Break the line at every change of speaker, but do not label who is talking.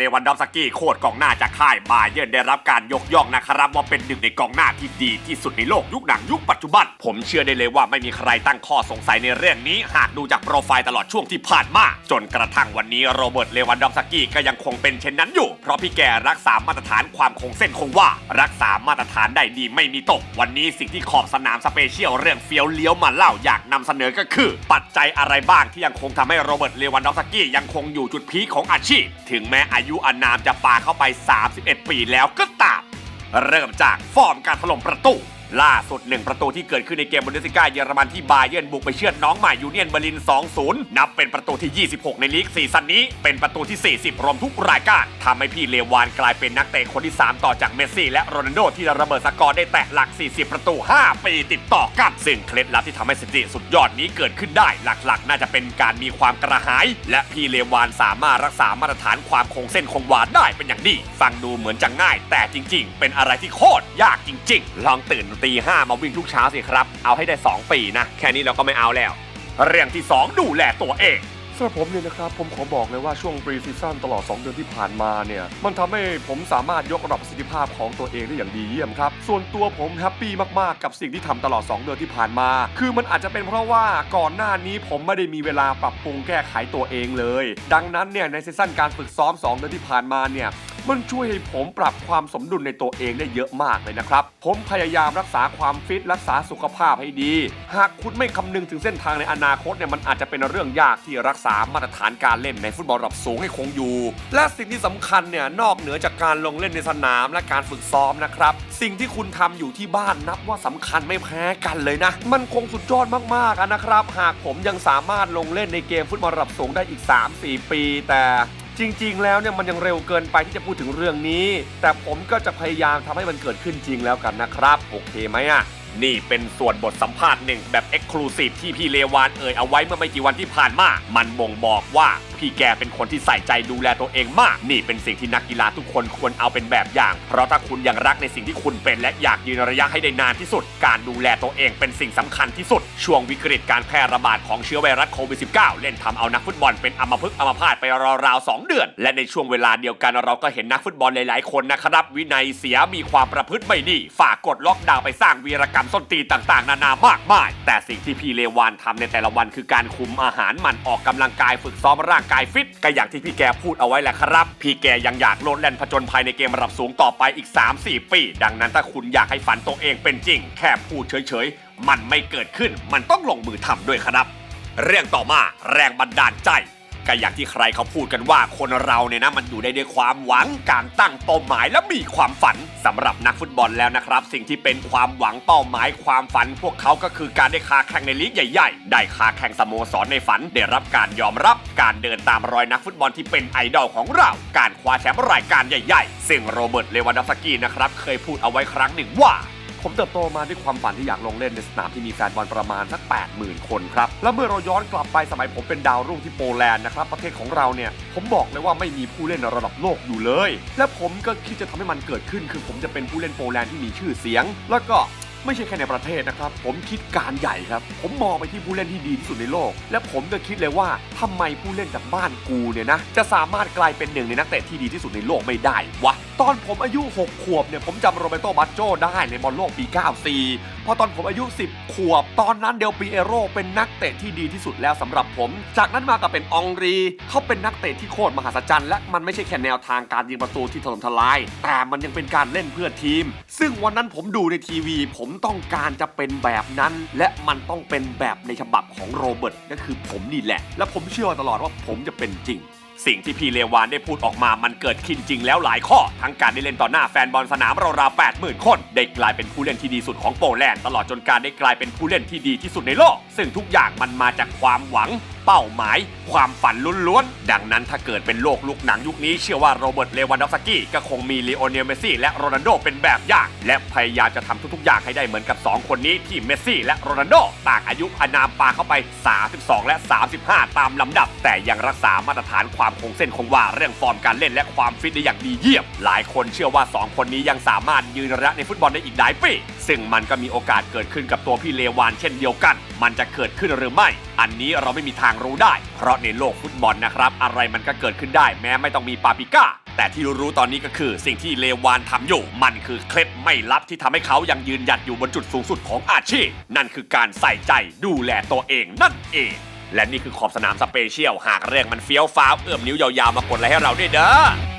เลวันดอฟสกี้โคตรกองหน้าจากค่ายบาเยิร์นได้รับการยกย่องนะครับว่าเป็นหนึ่งในกองหน้าที่ดีที่สุดในโลกยุคหนังยุคปัจจุบัน ผมเชื่อได้เลยว่าไม่มีใครตั้งข้อสงสัยในเรื่องนี้ หากดูจากโปรไฟล์ตลอดช่วงที่ผ่านมา จนกระทั่งวันนี้โรเบิร์ตเลวันดอฟสกี้ก็ยังคงเป็นเช่นนั้นอยู่ เพราะพี่แกรักษามาตรฐานความคงเส้นคงวารักษามาตรฐานได้ดีไม่มีตก วันนี้สิ่งที่ขอบสนามสเปเชียลเรื่องเฟี้ยวเลี้ยวมาเล่าอยากนำเสนอก็คือ ปัจจัยอะไรบ้างที่ยังคงทำให้โรเบิร์ตเลวันดอฟสกี้ยังคงอยู่จุดพีคของอาชีพ ถึงแม้อายุอานามจะปาเข้าไป 31 ปีแล้วก็ตาม เริ่มจากฟอร์มการถล่มประตู ล่าสุดหนึ่งประตูที่เกิดขึ้นในเกมบุนเดสลิก้าเยอรมันที่บาเยิร์นบุกไปเชือดน้องใหม่ยูเนียนเบอร์ลิน 2-0 นับเป็นประตูที่ 26 ในลีกซีซั่นนี้ เป็นประตูที่ 40 รวมทุกรายการทำให้พี่เลวานกลายเป็นนักเตะคนที่ 3 ต่อจากเมสซี่และโรนัลโดที่ระเบิดสกอร์ได้แตะหลัก 40 ประตู 5 ปีติดต่อกันซึ่งเคล็ดลับที่ทำให้สถิติสุดยอดนี้เกิดขึ้นได้ หลักๆ น่าจะเป็นการมีความกระหาย และพี่เลวานสามารถรักษามาตรฐานความคงเส้นคงวาได้เป็นอย่างดี ฟังดูเหมือนจะง่าย แต่จริง ๆ เป็นอะไรที่โคตรยากจริง ๆ ลองตื่นตีห้ามาวิ่งทุกเช้าสิครับ เอาให้ได้ 2 ปีนะ แค่นี้เราก็ไม่เอาแล้ว เรื่องที่ 2 ดูแลตัวเอง
สำหรับผมเนี่ยนะครับ ผมขอบอกเลยว่าช่วงปรีซีซั่นตลอด 2 เดือนที่ผ่านมาเนี่ย มันทำให้ผมสามารถยกระดับประสิทธิภาพของตัวเองได้อย่างดีเยี่ยมครับ ส่วนตัวผมแฮปปี้มากๆกับสิ่งที่ทำตลอด 2 เดือนที่ผ่านมา คือมันอาจจะเป็นเพราะว่าก่อนหน้านี้ผมไม่ได้มีเวลาปรับปรุงแก้ไขตัวเองเลย ดังนั้นเนี่ยในซีซั่นการฝึกซ้อม 2 เดือนที่ผ่านมาเนี่ย มันช่วยให้ผมปรับความสมดุลในตัวเองได้เยอะมากเลยนะครับ ผมพยายามรักษาความฟิตรักษาสุขภาพให้ดี หากคุณไม่คำนึงถึงเส้นทางในอนาคตเนี่ยมันอาจจะเป็นเรื่องยากที่รักษามาตรฐานการเล่นในฟุตบอลระดับสูงให้คงอยู่ และสิ่งที่สำคัญเนี่ยนอกเหนือจากการลงเล่นในสนามและการฝึกซ้อมนะครับ สิ่งที่คุณทำอยู่ที่บ้านนับว่าสำคัญไม่แพ้กันเลยนะ มันคงสุดยอดมากๆนะครับ หากผมยังสามารถลงเล่นในเกมฟุตบอลระดับสูงได้อีก 3-4 ปี แต่ จริงๆ แล้วเนี่ยมันยังเร็วเกินไปที่จะพูดถึงเรื่องนี้ แต่ผมก็จะพยายามทำให้มันเกิดขึ้นจริงแล้วกันนะครับ โอเคไหมอะ
นี่เป็นส่วนบทสัมภาษณ์หนึ่งแบบเอ็กซ์คลูซีฟที่พี่เลวานเอ่ยเอาไว้เมื่อไม่กี่วันที่ผ่านมา มันบ่งบอกว่าพี่แกเป็นคนที่ใส่ใจดูแลตัวเองมาก นี่เป็นสิ่งที่นักกีฬาทุกคนควรเอาเป็นแบบอย่าง เพราะถ้าคุณยังรักในสิ่งที่คุณเป็น และอยากยืนระยะให้ได้นานที่สุด การดูแลตัวเองเป็นสิ่งสำคัญที่สุด ช่วงวิกฤตการแพร่ระบาดของเชื้อไวรัสโควิด -19 เล่นทำเอานักฟุตบอลเป็นอัมพฤกษ์อัมพาตไปราวๆ2เดือน และในช่วงเวลาเดียวกันเราก็เห็นนักฟุตบอลหลายๆคนนะครับวินัยเสียมีความประพฤติไม่ดีฝากกดล็อกดาวน์ไปสร้างวีรกรรมส้นตีนต่างๆ นานามากมาย แต่สิ่งที่พี่เลวานทำในแต่ละวันคือการคุมอาหารมันออกกำลังกายฝึกซ้อมร่างกายฟิตก็อย่างที่พี่แกพูดเอาไว้แหละครับ พี่แกยังอยากโลดแล่นผจญภัยในเกมระดับสูงต่อไปอีก 3-4 ปี ดังนั้นถ้าคุณอยากให้ฝันตัวเองเป็นจริง แค่พูดเฉยๆ มันไม่เกิดขึ้น มันต้องลงมือทำด้วยครับ เรื่องต่อมาแรงบันดาลใจ ก็อย่างที่ใครเขาพูดกันว่าคนเราเนี่ยนะมันอยู่ได้ด้วยความหวังการตั้งเป้าหมายและมีความฝันสำหรับนักฟุตบอลแล้วนะครับ สิ่งที่เป็นความหวังเป้าหมายความฝัน พวกเขาก็คือการได้คาแข่งในลีกใหญ่ๆ ได้คาแข่งสโมสรในฝัน ได้รับการยอมรับการเดินตามรอยนักฟุตบอลที่เป็นไอดอลของเรา การคว้าแชมป์รายการใหญ่ๆ ซึ่งโรเบิร์ตเลวานดอฟสกี้นะครับเคยพูดเอาไว้ครั้งหนึ่งว่า
ผมเติบโตมาด้วยความฝันที่อยากลงเล่นในสนามที่มีแฟนบอลประมาณสัก 80,000 คนครับ และเมื่อเราย้อนกลับไปสมัยผมเป็นดาวรุ่งที่โปแลนด์นะครับ ประเทศของเราเนี่ย ผมบอกเลยว่าไม่มีผู้เล่นระดับโลกอยู่เลย และผมก็คิดจะทำให้มันเกิดขึ้น คือผมจะเป็นผู้เล่นโปแลนด์ที่มีชื่อเสียง แล้วก็ ไม่ใช่แค่ในประเทศนะครับ ผมคิดการใหญ่ครับ ผมมองไปที่ผู้เล่นที่ดีที่สุดในโลก และผมก็คิดเลยว่าทำไมผู้เล่นจากบ้านกูเนี่ยนะ จะสามารถกลายเป็นหนึ่งในนักเตะที่ดีที่สุดในโลกไม่ได้วะ ตอนผมอายุ 6 ขวบเนี่ยผมจำโรเบโตบัตโจได้ในบอลโลกปี 94พอตอนผมอายุ 10 ขวบ ตอนนั้นเดลปีเอโรเป็นนักเตะที่ดีที่สุดแล้วสำหรับผม จากนั้นมาก็เป็นองรีเขาเป็นนักเตะที่โคตรมหัศจรรย์และมันไม่ใช่แค่แนวทางการยิงประตูที่ถล่มทลาย แต่มันยังเป็นการเล่นเพื่อทีม ซึ่งวันนั้นผมดูในทีวี ผมต้องการจะเป็นแบบนั้น และมันต้องเป็นแบบในฉบับของโรเบิร์ตก็คือผมนี่แหละ และผมเชื่อตลอดว่าผมจะเป็นจริง
สิ่งที่พี่เลวานได้พูดออกมามันเกิดขึ้นจริงแล้วหลายข้อ ทั้งการได้เล่นต่อหน้าแฟนบอลสนามราวๆ80,000 คน ได้กลายเป็นผู้เล่นที่ดีสุดของโปแลนด์ตลอดจนการได้กลายเป็นผู้เล่นที่ดีที่สุดในโลก ซึ่งทุกอย่างมันมาจากความหวังเป้าหมาย ความฝันล้วนๆ ดังนั้นถ้าเกิดเป็นโลกลุกหนังยุคนี้เชื่อว่าโรเบิร์ตเลวันดอฟสกี้ก็คงมีลีโอเนลเมสซี่และโรนัลโดเป็นแบบอย่าง และพยายามจะทำทุกๆอย่างให้ได้เหมือนกับ 2 คนนี้ที่เมสซี่และโรนัลโดต่างอายุอานามปาเข้าไป 32 และ 35 ตามลำดับ แต่ยังรักษามาตรฐานความคงเส้นคงวาเรื่องฟอร์มการเล่นและความฟิตได้อย่างดีเยี่ยม หลายคนเชื่อว่า 2 คนนี้ยังสามารถยืนระยะในฟุตบอลได้อีกหลายปีซึ่งมันก็มีโอกาสเกิดขึ้นกับตัวพี่เลวานเช่นเดียวกัน มันจะเกิดขึ้นหรือไม่ อันนี้เราไม่มีทางรู้ได้ เพราะในโลกฟุตบอลนะครับ อะไรมันก็เกิดขึ้นได้แม้ไม่ต้องมีปาปิก้า แต่ที่รู้ตอนนี้ก็คือสิ่งที่เลวานทำอยู่ มันคือเคล็ดไม่ลับที่ทำให้เขายังยืนหยัดอยู่บนจุดสูงสุดของอาชีพ นั่นคือการใส่ใจดูแลตัวเองนั่นเองและนี่คือขอบสนามสเปเชียล หากเรื่องมันเฟี้ยวฟ้าวเอื้อมนิ้วยาวๆมากดไลค์ให้เราด้วยเด้อ